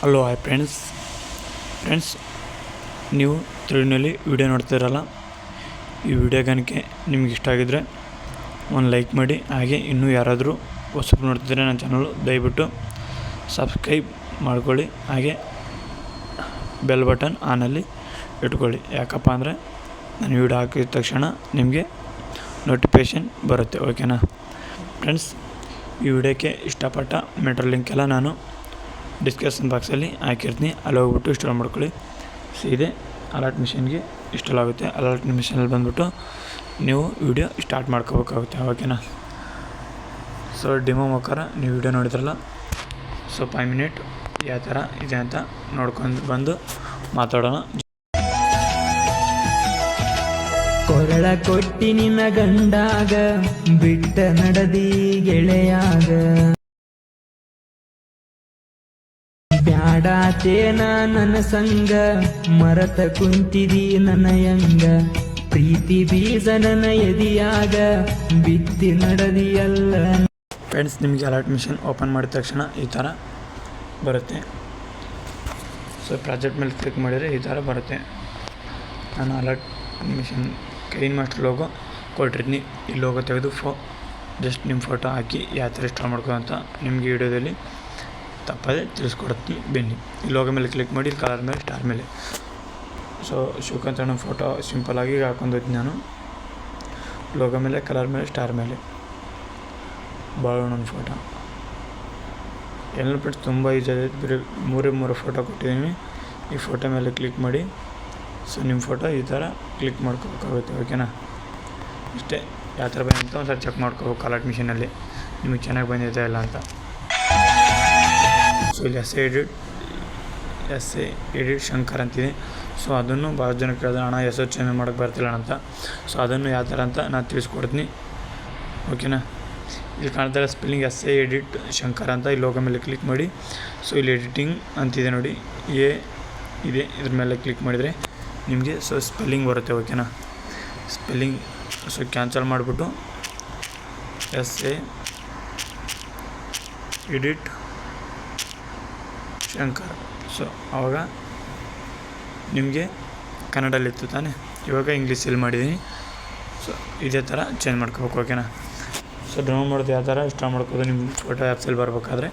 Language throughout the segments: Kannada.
ಹಲೋ ಹಾಯ್ ಫ್ರೆಂಡ್ಸ್ ಫ್ರೆಂಡ್ಸ್ ನೀವು ತಿಳಿನಲ್ಲಿ ವಿಡಿಯೋ ನೋಡ್ತಿರಲ್ಲ, ಈ ವಿಡಿಯೋ ಗನಕ್ಕೆ ನಿಮ್ಗೆ ಇಷ್ಟ ಆಗಿದ್ರೆ ಒಂದು ಲೈಕ್ ಮಾಡಿ, ಹಾಗೆ ಇನ್ನೂ ಯಾರಾದರೂ ಹೊಸಬ್ರು ನೋಡ್ತಿದ್ರೆ ನನ್ನ ಚಾನಲ್ ದಯವಿಟ್ಟು ಸಬ್ಸ್ಕ್ರೈಬ್ ಮಾಡ್ಕೊಳ್ಳಿ, ಹಾಗೆ ಬೆಲ್ ಬಟನ್ ಆನಲ್ಲಿ ಇಟ್ಕೊಳ್ಳಿ. ಯಾಕಪ್ಪ ಅಂದರೆ ನಾನು ವಿಡಿಯೋ ಹಾಕಿದ ತಕ್ಷಣ ನಿಮಗೆ ನೋಟಿಫಿಕೇಷನ್ ಬರುತ್ತೆ ಓಕೆನಾ ಫ್ರೆಂಡ್ಸ್ ಈ ವಿಡಿಯೋಕ್ಕೆ ಇಷ್ಟಪಟ್ಟ ಮೆಟ್ರೋ ಲಿಂಕ್ ಎಲ್ಲ ನಾನು ಡಿಸ್ಕ್ರಿಪ್ಷನ್ ಬಾಕ್ಸಲ್ಲಿ ಹಾಕಿರ್ತೀನಿ ಅಲ್ಲಿ ಹೋಗ್ಬಿಟ್ಟು ಇನ್ಸ್ಟಾಲ್ ಮಾಡ್ಕೊಳ್ಳಿ. ಸೀದೆ ಅಲರ್ಟ್ ಮಿಷನ್ಗೆ ಇನ್ಸ್ಟಾಲ್ ಆಗುತ್ತೆ. ಅಲರ್ಟ್ ಮಿಷನಲ್ಲಿ ಬಂದುಬಿಟ್ಟು ನೀವು ವಿಡಿಯೋ ಸ್ಟಾರ್ಟ್ ಮಾಡ್ಕೋಬೇಕಾಗುತ್ತೆ ಓಕೆನಾ ಸೊ ಡಿಮೋ ಮುಖಾರ ನೀವು ವಿಡಿಯೋ ನೋಡಿದ್ರಲ್ಲ? ಸೊ ಫೈವ್ ಮಿನಿಟ್ ಯಾವ ಥರ ಇದೆ ಅಂತ ನೋಡ್ಕೊಂಡು ಬಂದು ಮಾತಾಡೋಣ. ಕೊರಳ ಕೊಟ್ಟಿ ಗಂಡಾಗ, ಬಿಟ್ಟ ನಡದಿ ಗೆಳೆಯಾಗ. ಬ್ಯಾಡಾತೇನ ನನ್ನ ಸಂಗ, ಮರತ ಕುಂತಿದಿ ನನ್ನ ಯಂಗ. ಪ್ರೀತಿ ಬೀಜ ನನ್ನ ಎದಿಯಾಗ, ಬಿತ್ತಿ ನಡದಿಯಲ್ಲ ಫ್ರೆಂಡ್ಸ್ ನಿಮಗೆ ಅಲರ್ಟ್ ಮಿಷನ್ ಓಪನ್ ಮಾಡಿದ ತಕ್ಷಣ ಈ ಥರ ಬರುತ್ತೆ. ಸೊ ಪ್ರಾಜೆಕ್ಟ್ ಮೇಲೆ ಕ್ಲಿಕ್ ಮಾಡಿದರೆ ಈ ಥರ ಬರುತ್ತೆ. ನಾನು alert mission clean master logo ಕೊಟ್ಟಿರ್ತೀನಿ. ಈ ಲೋಗೋ ತೆಗೆದು ಫೋ ಜಸ್ಟ್ ನಿಮ್ಮ ಫೋಟೋ ಹಾಕಿ ಯಾವ ಥರ ಇಷ್ಟ ಮಾಡ್ಕೋ ಅಂತ ನಿಮಗೆ ವಿಡಿಯೋದಲ್ಲಿ ತಪ್ಪದೆ ತಿಳಿಸ್ಕೊಡ್ತೀನಿ. ಬನ್ನಿ. ಇಲ್ಲಿ ಲೋಗೋ ಮೇಲೆ ಕ್ಲಿಕ್ ಮಾಡಿ ಕಲರ್ ಮೇಲೆ ಸ್ಟಾರ್ ಮೇಲೆ. ಸೊ ಶಿವಕಾಂತಣ್ಣ ಫೋಟೋ ಸಿಂಪಲಾಗಿ ಹಾಕೊಂಡು ಹೋಗ್ತೀನಿ ನಾನು. ಲೋಗೋ ಮೇಲೆ ಕಲರ್ ಮೇಲೆ ಸ್ಟಾರ್ ಮೇಲೆ. ಬಾಳಣ್ಣನ ಫೋಟೋ ಎಲ್ಲ ಫ್ರೆಂಡ್ಸ್ ತುಂಬ ಈಜಿ ಇದೆ ಬರೀ ಮೂರೇ ಮೂರು ಫೋಟೋ ಕೊಟ್ಟಿದ್ದೀನಿ. ಈ ಫೋಟೋ ಮೇಲೆ ಕ್ಲಿಕ್ ಮಾಡಿ. ಸೊ ನಿಮ್ಮ ಫೋಟೋ ಈ ಥರ ಕ್ಲಿಕ್ ಮಾಡ್ಕೋಬೇಕಾಗುತ್ತೆ ಓಕೆನಾ ಇಷ್ಟೇ. ಯಾವ ಥರ ಬಂದಿತ್ತು ಒಂದು ಸರಿ ಚೆಕ್ ಮಾಡ್ಕೋಬೇಕು ಕಲರ್ ಮಿಷಿನಲ್ಲಿ ನಿಮಗೆ ಚೆನ್ನಾಗಿ ಬಂದಿದೆ ಇಲ್ಲ ಅಂತ. ಸೊ ಇಲ್ಲಿ S edit S A edit Shankar ಅಂತಿದೆ. ಸೊ ಅದನ್ನು ಭಾಳ ಜನ ಕೇಳಿದ್ರೆ ಅಣ್ಣ ಎಸ್ ಎಚ್ ಎಂ ಮಾಡೋಕ್ಕೆ ಬರ್ತಿಲ್ಲ ಅಂತ. ಸೊ ಅದನ್ನು ಯಾವ ಥರ ಅಂತ ನಾನು ತಿಳಿಸ್ಕೊಡ್ತೀನಿ. ಓಕೆನಾ ಇಲ್ಲಿ ಕಾಣ್ತಾರೆ spelling S A edit Shankar ಅಂತ ಇಲ್ಲಿ ಲೋಗೋ ಮೇಲೆ ಕ್ಲಿಕ್ ಮಾಡಿ. ಸೊ ಇಲ್ಲಿ ಎಡಿಟಿಂಗ್ ಅಂತಿದೆ ನೋಡಿ. ಎ ಇದೆ, ಇದ್ರ ಮೇಲೆ ಕ್ಲಿಕ್ ಮಾಡಿದರೆ ನಿಮಗೆ ಸೊ ಸ್ಪೆಲ್ಲಿಂಗ್ ಬರುತ್ತೆ ಓಕೆನಾ ಸ್ಪೆಲ್ಲಿಂಗ್ ಸೊ ಕ್ಯಾನ್ಸಲ್ ಮಾಡಿಬಿಟ್ಟು S A edit Shankar so ಆವಾಗ ನಿಮಗೆ ಕನ್ನಡಲ್ಲಿತ್ತು ತಾನೆ? ಇವಾಗ ಇಂಗ್ಲೀಷಲ್ಲಿ ಮಾಡಿದ್ದೀನಿ ಸೊ ಇದೇ ಥರ ಚೇಂಜ್ ಮಾಡ್ಕೋಬೇಕು ಓಕೆನಾ ಸೊ ಡೌನ್ಲೋಡ್ ಮಾಡೋದು ಯಾವ ಥರ? ಇಷ್ಟ ಮಾಡ್ಕೋದು ನಿಮ್ಮ ಫೋಟೋ ಆ್ಯಪ್ಸಲ್ಲಿ ಬರಬೇಕಾದ್ರೆ.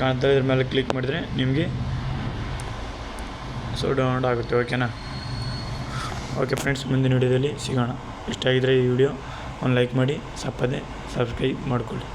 ಕಾಣ್ತಾ ಇದ್ರ ಮೇಲೆ ಕ್ಲಿಕ್ ಮಾಡಿದರೆ ನಿಮಗೆ ಸೊ ಡೌನ್ಲೋಡ್ ಆಗುತ್ತೆ ಓಕೆನಾ ಓಕೆ ಫ್ರೆಂಡ್ಸ್ ಮುಂದಿನ ವಿಡಿಯೋದಲ್ಲಿ ಸಿಗೋಣ. ಇಷ್ಟ ಆಗಿದ್ರೆ ಈ ವಿಡಿಯೋ ಒಂದು ಲೈಕ್ ಮಾಡಿ ಸಪ್ಪದೆ ಸಬ್ಸ್ಕ್ರೈಬ್ ಮಾಡ್ಕೊಳ್ಳಿ.